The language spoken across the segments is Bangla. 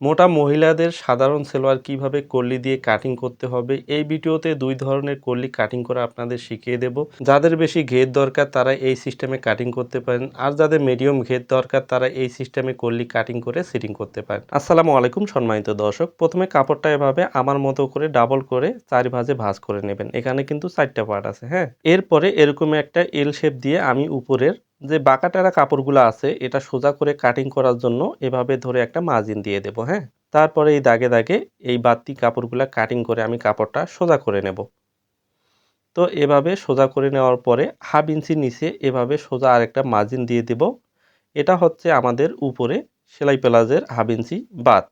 মোটা মহিলাদের সাধারণ সেলোয়ার কীভাবে কল্লি দিয়ে কাটিং করতে হবে, এই ভিডিওতে দুই ধরনের কল্লি কাটিং করা আপনাদের শিখিয়ে দেব। যাদের বেশি ঘের দরকার তারা এই সিস্টেমে কাটিং করতে পারেন, আর যাদের মিডিয়াম ঘের দরকার তারা এই সিস্টেমে কল্লি কাটিং করে সিটিং করতে পারেন। আসসালামু আলাইকুম সম্মানিত দর্শক, প্রথমে কাপড়টা এভাবে আমার মতো করে ডাবল করে চার ভাজে ভাজ করে নেবেন, এখানে কিন্তু চারটা পার্ট আছে হ্যাঁ? এরপরে এরকম একটা এল শেপ দিয়ে আমি উপরের যে বাঁকাটারা কাপড়গুলো আছে, এটা সোজা করে কাটিং করার জন্য এভাবে ধরে একটা মার্জিন দিয়ে দেব হ্যাঁ? তারপরে এই দাগে দাগে এই বাতি কাপড়গুলো কাটিং করে আমি কাপড়টা সোজা করে নেব। তো এভাবে সোজা করে নেওয়ার পরে হাফ ইঞ্চি নিচে এভাবে সোজা আরেকটা মার্জিন দিয়ে দেব। এটা হচ্ছে আমাদের উপরে সেলাই প্লাজের হাফ ইঞ্চি বাদ।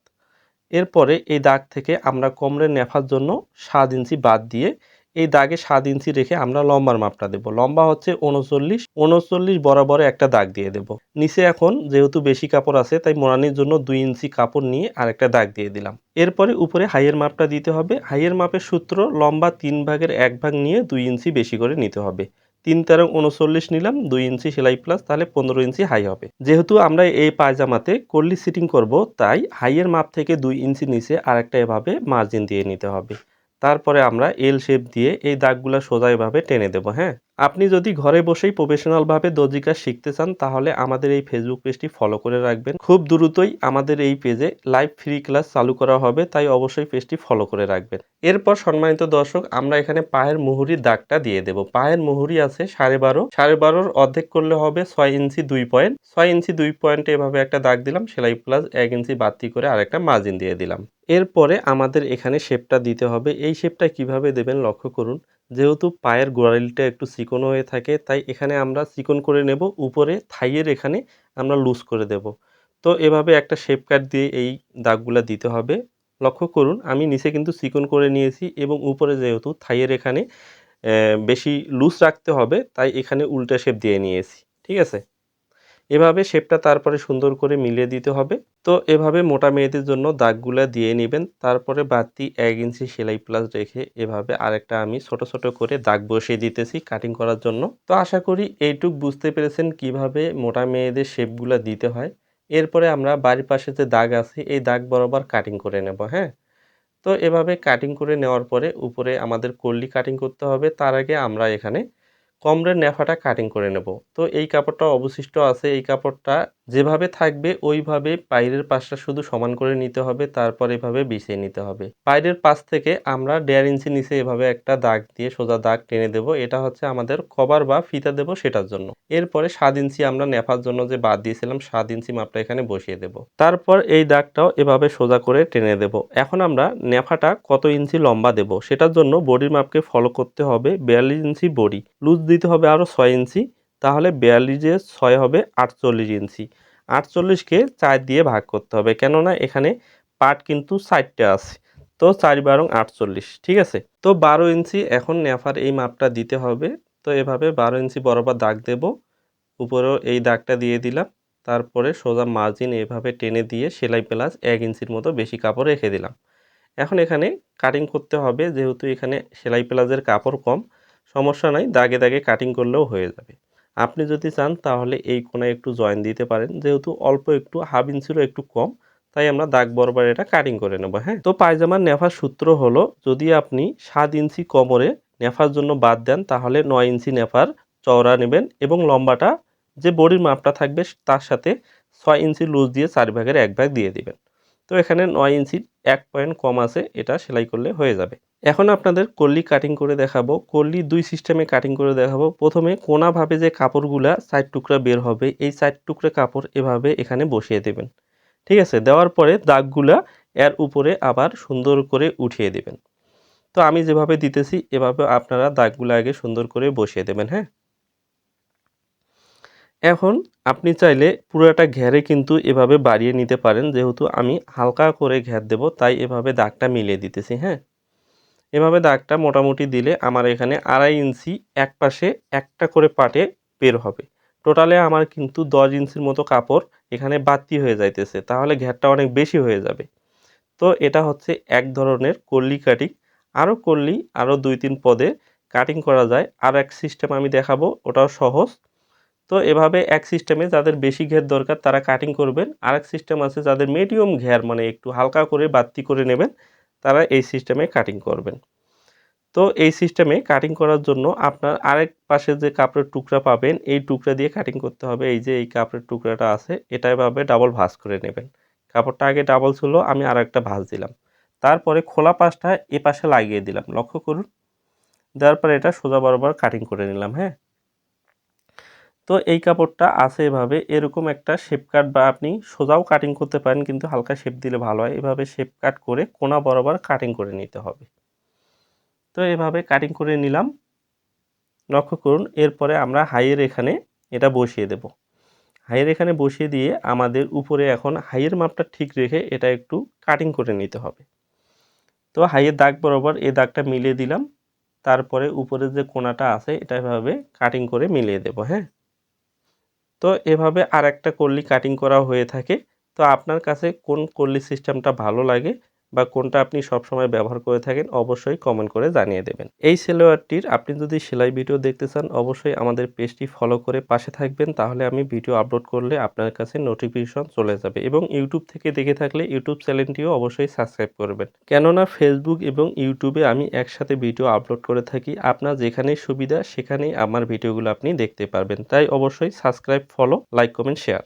এরপরে এই দাগ থেকে আমরা কোমরে নেফার জন্য সাত ইঞ্চি বাদ দিয়ে এই দাগে সাত ইঞ্চি রেখে আমরা লম্বার মাপটা দেব। লম্বা হচ্ছে উনচল্লিশ উনচল্লিশ বরাবরে একটা দাগ দিয়ে দেব। নিচে এখন যেহেতু বেশি কাপড় আছে, তাই মোড়ানির জন্য দুই ইঞ্চি কাপড় নিয়ে আরেকটা দাগ দিয়ে দিলাম। এরপরে উপরে হাইয়ের মাপটা দিতে হবে। হাইয়ের মাপের সূত্র লম্বা তিন ভাগের এক ভাগ নিয়ে দুই ইঞ্চি বেশি করে নিতে হবে। তিন তেরো উনচল্লিশ নিলাম, দুই ইঞ্চি সেলাই প্লাস, তাহলে পনেরো ইঞ্চি হাই হবে। যেহেতু আমরা এই পায়জামাতে কল্লি সিটিং করব, তাই হাইয়ের মাপ থেকে দুই ইঞ্চি নিচে আরেকটা এভাবে মার্জিন দিয়ে নিতে হবে। তারপরে আমরা এল শেপ দিয়ে এই দাগগুলো সোজাইভাবে টেনে দেবো হ্যাঁ? আপনি যদি ঘরে বসেই প্রফেশনালভাবে দর্জি কাজ শিখতে চান, তাহলে আমাদের এই ফেসবুক পেজটি ফলো করে রাখবেন। খুব দ্রুতই আমাদের এই পেজে লাইভ ফ্রি ক্লাস চালু করা হবে, তাই অবশ্যই পেজটি ফলো করে রাখবেন। এরপর সম্মানিত দর্শক, আমরা এখানে পায়ের মুহুরির দাগটা দিয়ে দেব। পায়ের মুহুরি আছে সাড়ে বারো। সাড়ে বারোর অর্ধেক করলে হবে ছয় ইঞ্চি দুই পয়েন্ট ছয় ইঞ্চি দুই পয়েন্টে এভাবে একটা দাগ দিলাম, সেলাই প্লাস এক ইঞ্চি বাতি করে আরেকটা মার্জিন দিয়ে দিলাম। এরপরে আমাদের এখানে শেপটা দিতে হবে। এই শেপটা কীভাবে দেবেন লক্ষ্য করুন। যেহেতু পায়ের গোড়ালিটা একটু চিকন হয়ে থাকে, তাই এখানে আমরা চিকন করে নেব। উপরে থাইয়ের এখানে আমরা লুজ করে দেব। তো এভাবে একটা শেপ কাট দিয়ে এই দাগগুলা দিতে হবে। লক্ষ্য করুন, আমি নিচে কিন্তু চিকন করে নিয়েছি এবং উপরে যেহেতু থাইয়ের এখানে বেশি লুজ রাখতে হবে, তাই এখানে উল্টা শেপ দিয়ে নিয়েছি। ঠিক আছে? এভাবে শেপটা তারপরে সুন্দর করে মিলিয়ে দিতে হবে। তো এভাবে মোটা মেয়েদের জন্য দাগগুলা দিয়ে নেবেন। তারপরে বাড়তি এক ইঞ্চি সেলাই প্লাস রেখে এভাবে আরেকটা আমি ছোট ছোট করে দাগ বসিয়ে দিতেছি কাটিং করার জন্য। তো আশা করি এইটুক বুঝতে পেরেছেন কীভাবে মোটা মেয়েদের শেপগুলা দিতে হয়। এরপরে আমরা বাড়ির পাশে যে দাগ আছে, এই দাগ বরাবর কাটিং করে নেব হ্যাঁ? তো এভাবে কাটিং করে নেওয়ার পরে উপরে আমাদের কল্লি কাটিং করতে হবে। তার আগে আমরা এখানে কমরের নেফাটা কাটিং করে নেব। তো এই কাপড়টা অবশিষ্ট আছে এই কাপড়টা যেভাবে থাকবে, ওইভাবে পাইরের পাশটা শুধু সমান করে নিতে হবে, তারপর এভাবে বিছিয়ে নিতে হবে। পাইরের পাশ থেকে আমরা দেড় ইঞ্চি নিচে এভাবে একটা দাগ দিয়ে সোজা দাগ টেনে দেব, এটা হচ্ছে আমাদের কভার বা ফিতা দেব সেটার জন্য। এরপরে সাত ইঞ্চি আমরা নেফার জন্য যে বাদ দিয়েছিলাম, সাত ইঞ্চি মাপটা এখানে বসিয়ে দেব। তারপর এই দাগটাও এভাবে সোজা করে টেনে দেব। এখন আমরা নেফাটা কত ইঞ্চি লম্বা দেব, সেটার জন্য বডির মাপকে ফলো করতে হবে, বিয়াল্লিশ ইঞ্চি বডি। লুজ দিতে হবে আরও ছয় ইঞ্চি। তাহলে বিয়াল্লিশে ছয় হবে আটচল্লিশ ইঞ্চি। আটচল্লিশকে চার দিয়ে ভাগ করতে হবে, কেননা এখানে পাট কিন্তু সাইডটা আছে। তো চার বারং আটচল্লিশ, ঠিক আছে? তো বারো ইঞ্চি এখন নেফার এই মাপটা দিতে হবে। তো এভাবে বারো ইঞ্চি বরাবর দাগ দেব, উপরেও এই দাগটা দিয়ে দিলাম। তারপরে সোজা মার্জিন এভাবে টেনে দিয়ে সেলাই প্লাস এক ইঞ্চির মতো বেশি কাপড় রেখে দিলাম। এখন এখানে কাটিং করতে হবে, যেহেতু এখানে সেলাই প্লাজের কাপড় কম, সমস্যা নাই, দাগে দাগে কাটিং করলেও হয়ে যাবে। আপনি যদি চান তাহলে এই কোনায় একটু জয়েন দিতে পারেন। যেহেতু অল্প একটু হাফ ইঞ্চিরও একটু কম, তাই আমরা দাগ বরাবর এটা কাটিং করে নেব হ্যাঁ? তো পায়জামার নেফার সূত্র হলো, যদি আপনি সাত ইঞ্চি কোমরে নেফার জন্য বাদ দেন, তাহলে নয় ইঞ্চি নেফার চওড়া নেবেন এবং লম্বাটা যে বডির মাপটা থাকবে তার সাথে ছয় ইঞ্চি লুজ দিয়ে চার ভাগের এক ভাগ দিয়ে দিবেন। তো এখানে নয় ইঞ্চির এক পয়েন্ট কম আছে, এটা সেলাই করলে হয়ে যাবে। এখন আপনাদের কল্লি কাটিং করে দেখাবো। কল্লি দুই সিস্টেমে কাটিং করে দেখাবো। প্রথমে কোনাভাবে যে কাপড়গুলা সাইড টুকরা বের হবে, এই সাইড টুকরা কাপড় এভাবে এখানে বসিয়ে দেবেন। ঠিক আছে? দেওয়ার পরে দাগগুলা এর উপরে আবার সুন্দর করে উঠিয়ে দেবেন। তো আমি যেভাবে দিতেছি, এভাবে আপনারা দাগগুলো আগে সুন্দর করে বসিয়ে দেবেন হ্যাঁ? এখন আপনি চাইলে পুরোটা ঘেরে কিন্তু এভাবে বাড়িয়ে নিতে পারেন। যেহেতু আমি হালকা করে ঘের দেব, তাই এভাবে দাগটা মিলিয়ে দিতেছি হ্যাঁ? এভাবে দাগটা মোটামুটি দিলে আমার এখানে আড়াই ইঞ্চি এক পাশে একটা করে পাটে বের হবে। টোটালে আমার কিন্তু দশ ইঞ্চির মতো কাপড় এখানে বাতি হয়ে যাইতেছে, তাহলে ঘেরটা অনেক বেশি হয়ে যাবে। তো এটা হচ্ছে এক ধরনের কল্লি কাটিং আরও করলি আরও দুই তিন পদে কাটিং করা যায়। আর এক সিস্টেম আমি দেখাবো, ওটাও সহজ। তো এভাবে এক সিস্টেমে যাদের বেশি ঘের দরকার তারা কাটিং করবেন। আর এক সিস্টেম আছে যাদের মিডিয়াম ঘের মানে একটু হালকা করে বাতি করে নেবেন। তারা এই সিস্টেমে কাটিং করবেন। তো এই সিস্টেমে কাটিং করার জন্য আপনার আরেক পাশে যে কাপড়ের টুকরা পাবেন, এই টুকরা দিয়ে কাটিং করতে হবে। এই যে এই কাপড়ের টুকরাটা আছে, এটা এভাবে ডাবল ভাঁজ করে নেবেন। কাপড়টা আগে ডাবল ছিল, আমি আর একটা ভাঁজ দিলাম। তারপরে খোলা পাশটা এ পাশে লাগিয়ে দিলাম। লক্ষ্য করুন, দেওয়ার পরে এটা সোজা বরাবর কাটিং করে নিলাম হ্যাঁ? তো এই কাপড়টা আছে এভাবে। এরকম একটা শেপ কাট বা আপনি সোজাও কাটিং করতে পারেন, কিন্তু হালকা শেপ দিলে ভালো হয়। এভাবে শেপ কাট করে কোনা বরাবর কাটিং করে নিতে হবে। তো এভাবে কাটিং করে নিলাম। লক্ষ্য করুন, এরপরে আমরা হাইয়ের এখানে এটা বসিয়ে দেব। হাইয়ের এখানে বসিয়ে দিয়ে আমাদের উপরে এখন হাইয়ের মাপটা ঠিক রেখে এটা একটু কাটিং করে নিতে হবে। তো হাইয়ের দাগ বরাবর এই দাগটা মিলিয়ে দিলাম। তারপরে উপরে যে কোনাটা আছে, এটা এভাবে কাটিং করে মিলিয়ে দেব হ্যাঁ? তো এভাবে আর একটা কল্লি কাটিং করা হয়ে থাকে। তো আপনার কাছে কোন কল্লি সিস্টেমটা ভালো লাগে? বা কোনটা আপনি সবসময় ব্যবহার করে থাকেন অবশ্যই কমেন্ট করে জানিয়ে দেবেন। এই সেলোয়ারটির আপনি যদি সেলাই ভিডিও দেখতে চান, অবশ্যই আমাদের পেজটি ফলো করে পাশে থাকবেন, তাহলে আমি ভিডিও আপলোড করলে আপনার কাছে নোটিফিকেশন চলে যাবে এবং ইউটিউব থেকে দেখে থাকলে ইউটিউব চ্যানেলটিও অবশ্যই সাবস্ক্রাইব করবেন। কেননা ফেসবুক এবং ইউটিউবে আমি একসাথে ভিডিও আপলোড করে থাকি, আপনার যেখানেই সুবিধা সেখানেই আমার ভিডিওগুলো আপনি দেখতে পারবেন। তাই অবশ্যই subscribe follow like comment share